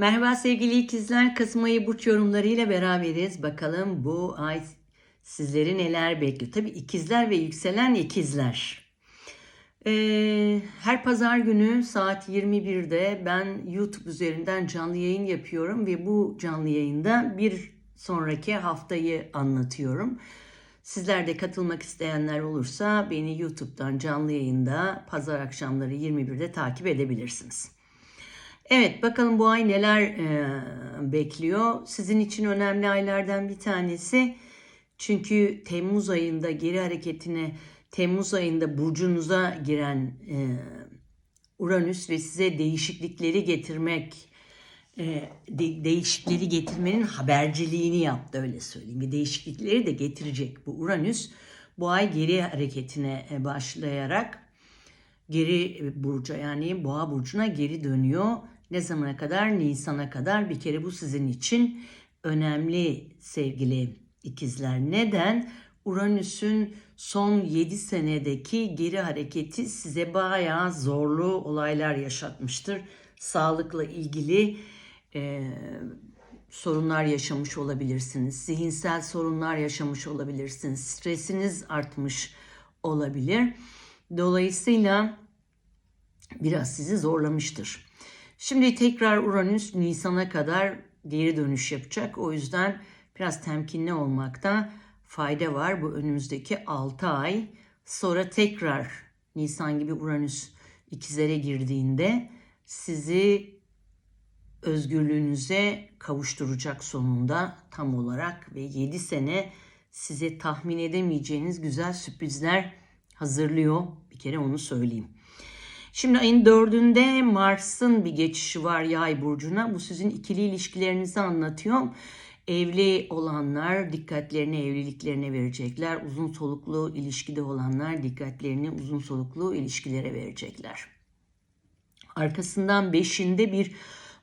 Merhaba sevgili ikizler. Kasım ayı burç yorumlarıyla beraberiz. Bakalım bu ay sizleri neler bekliyor. Tabii ikizler ve yükselen ikizler. Ee, her pazar günü saat 21'de ben YouTube üzerinden canlı yayın yapıyorum ve bu canlı yayında bir sonraki haftayı anlatıyorum. Sizler de katılmak isteyenler olursa beni YouTube'dan canlı yayında pazar akşamları 21'de takip edebilirsiniz. Evet bakalım bu ay neler e, bekliyor. Sizin için önemli aylardan bir tanesi. Çünkü Temmuz ayında geri hareketine Temmuz ayında burcunuza giren e, Uranüs ve size değişiklikleri getirmek e, de, değişiklikleri getirmenin haberciliğini yaptı öyle söyleyeyim. Ve değişiklikleri de getirecek bu Uranüs. Bu ay geri hareketine e, başlayarak geri burca yani boğa burcuna geri dönüyor. Ne zamana kadar? Nisan'a kadar. Bir kere bu sizin için önemli sevgili ikizler. Neden? Uranüs'ün son 7 senedeki geri hareketi size bayağı zorlu olaylar yaşatmıştır. Sağlıkla ilgili e, sorunlar yaşamış olabilirsiniz. Zihinsel sorunlar yaşamış olabilirsiniz. Stresiniz artmış olabilir. Dolayısıyla biraz sizi zorlamıştır. Şimdi tekrar Uranüs Nisan'a kadar geri dönüş yapacak. O yüzden biraz temkinli olmakta fayda var bu önümüzdeki 6 ay. Sonra tekrar Nisan gibi Uranüs ikizlere girdiğinde sizi özgürlüğünüze kavuşturacak sonunda tam olarak ve 7 sene size tahmin edemeyeceğiniz güzel sürprizler hazırlıyor. Bir kere onu söyleyeyim. Şimdi ayın dördünde Mars'ın bir geçişi var yay burcuna. Bu sizin ikili ilişkilerinizi anlatıyor. Evli olanlar dikkatlerini evliliklerine verecekler. Uzun soluklu ilişkide olanlar dikkatlerini uzun soluklu ilişkilere verecekler. Arkasından beşinde bir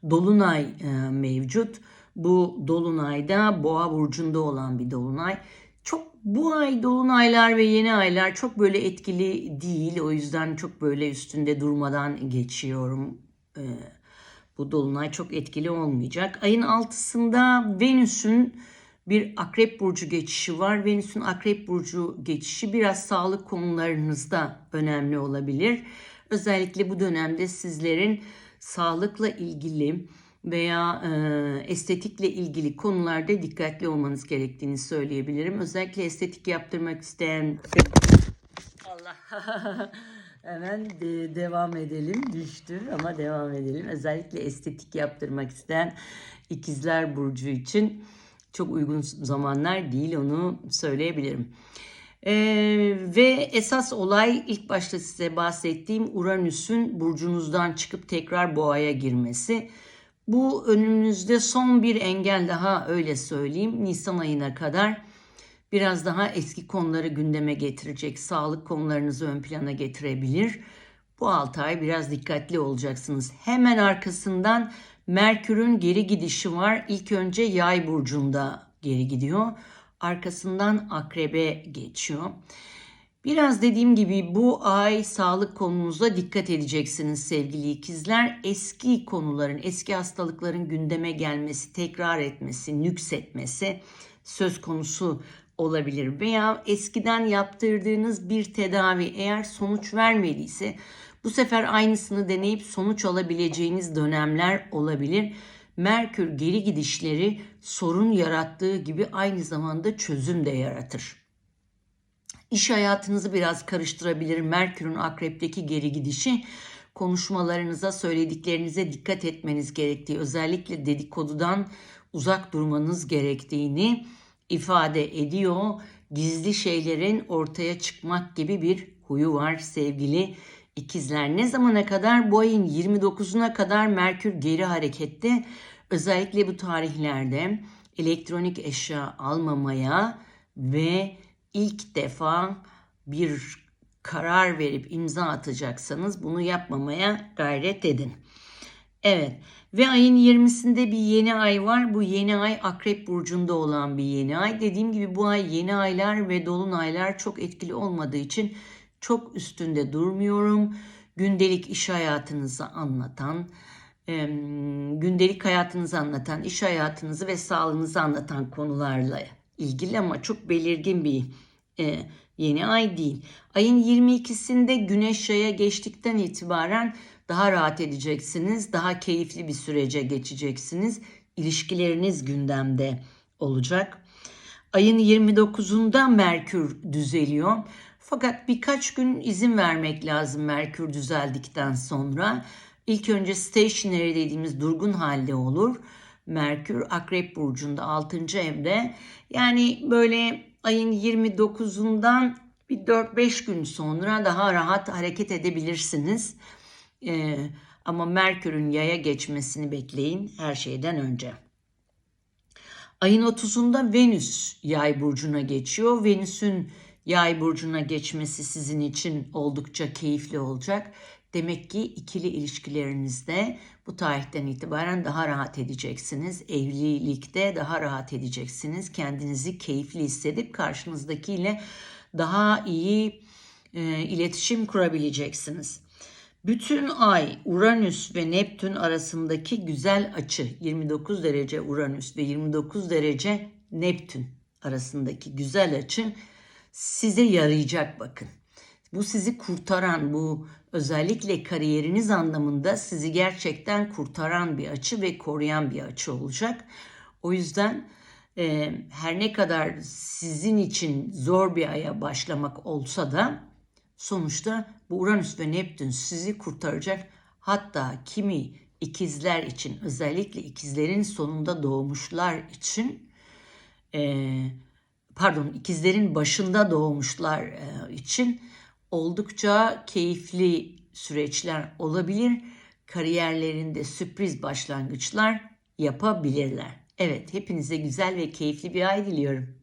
dolunay e, mevcut. Bu dolunayda boğa burcunda olan bir dolunay. Çok bu ay dolunaylar ve yeni aylar çok böyle etkili değil. O yüzden çok böyle üstünde durmadan geçiyorum. Ee, bu dolunay çok etkili olmayacak. Ayın altısında Venüs'ün bir akrep burcu geçişi var. Venüs'ün akrep burcu geçişi biraz sağlık konularınızda önemli olabilir. Özellikle bu dönemde sizlerin sağlıkla ilgili veya e, estetikle ilgili konularda dikkatli olmanız gerektiğini söyleyebilirim. Özellikle estetik yaptırmak isteyen Allah hemen de, devam edelim düştü ama devam edelim. Özellikle estetik yaptırmak isteyen ikizler burcu için çok uygun zamanlar değil onu söyleyebilirim. Ee, ve esas olay ilk başta size bahsettiğim Uranüs'ün burcunuzdan çıkıp tekrar boğaya girmesi. Bu önümüzde son bir engel daha öyle söyleyeyim. Nisan ayına kadar biraz daha eski konuları gündeme getirecek. Sağlık konularınızı ön plana getirebilir. Bu 6 ay biraz dikkatli olacaksınız. Hemen arkasından Merkür'ün geri gidişi var. İlk önce Yay burcunda geri gidiyor. Arkasından Akrebe geçiyor. Biraz dediğim gibi bu ay sağlık konunuza dikkat edeceksiniz sevgili ikizler. Eski konuların, eski hastalıkların gündeme gelmesi, tekrar etmesi, nüksetmesi söz konusu olabilir. Veya eskiden yaptırdığınız bir tedavi eğer sonuç vermediyse bu sefer aynısını deneyip sonuç alabileceğiniz dönemler olabilir. Merkür geri gidişleri sorun yarattığı gibi aynı zamanda çözüm de yaratır. İş hayatınızı biraz karıştırabilir. Merkür'ün akrepteki geri gidişi konuşmalarınıza, söylediklerinize dikkat etmeniz gerektiği, özellikle dedikodudan uzak durmanız gerektiğini ifade ediyor. Gizli şeylerin ortaya çıkmak gibi bir huyu var sevgili ikizler. Ne zamana kadar? Bu ayın 29'una kadar Merkür geri harekette. Özellikle bu tarihlerde elektronik eşya almamaya ve ilk defa bir karar verip imza atacaksanız bunu yapmamaya gayret edin. Evet ve ayın 20'sinde bir yeni ay var. Bu yeni ay Akrep Burcu'nda olan bir yeni ay. Dediğim gibi bu ay yeni aylar ve dolunaylar çok etkili olmadığı için çok üstünde durmuyorum. Gündelik iş hayatınızı anlatan, gündelik hayatınızı anlatan, iş hayatınızı ve sağlığınızı anlatan konularla ilgili ama çok belirgin bir e, yeni ay değil. Ayın 22'sinde Güneş Yay'a geçtikten itibaren daha rahat edeceksiniz, daha keyifli bir sürece geçeceksiniz. İlişkileriniz gündemde olacak. Ayın 29'unda Merkür düzeliyor. Fakat birkaç gün izin vermek lazım Merkür düzeldikten sonra. İlk önce stationary dediğimiz durgun halde olur. Merkür Akrep Burcu'nda 6. evde. Yani böyle ayın 29'undan bir 4-5 gün sonra daha rahat hareket edebilirsiniz. Ee, ama Merkür'ün yaya geçmesini bekleyin her şeyden önce. Ayın 30'unda Venüs yay burcuna geçiyor. Venüs'ün yay burcuna geçmesi sizin için oldukça keyifli olacak. Demek ki ikili ilişkilerinizde bu tarihten itibaren daha rahat edeceksiniz. Evlilikte daha rahat edeceksiniz. Kendinizi keyifli hissedip karşınızdakiyle daha iyi e, iletişim kurabileceksiniz. Bütün ay Uranüs ve Neptün arasındaki güzel açı 29 derece Uranüs ve 29 derece Neptün arasındaki güzel açı size yarayacak bakın. Bu sizi kurtaran, bu özellikle kariyeriniz anlamında sizi gerçekten kurtaran bir açı ve koruyan bir açı olacak. O yüzden e, her ne kadar sizin için zor bir aya başlamak olsa da sonuçta bu Uranüs ve Neptün sizi kurtaracak. Hatta kimi ikizler için özellikle ikizlerin sonunda doğmuşlar için e, pardon ikizlerin başında doğmuşlar e, için oldukça keyifli süreçler olabilir. Kariyerlerinde sürpriz başlangıçlar yapabilirler. Evet, hepinize güzel ve keyifli bir ay diliyorum.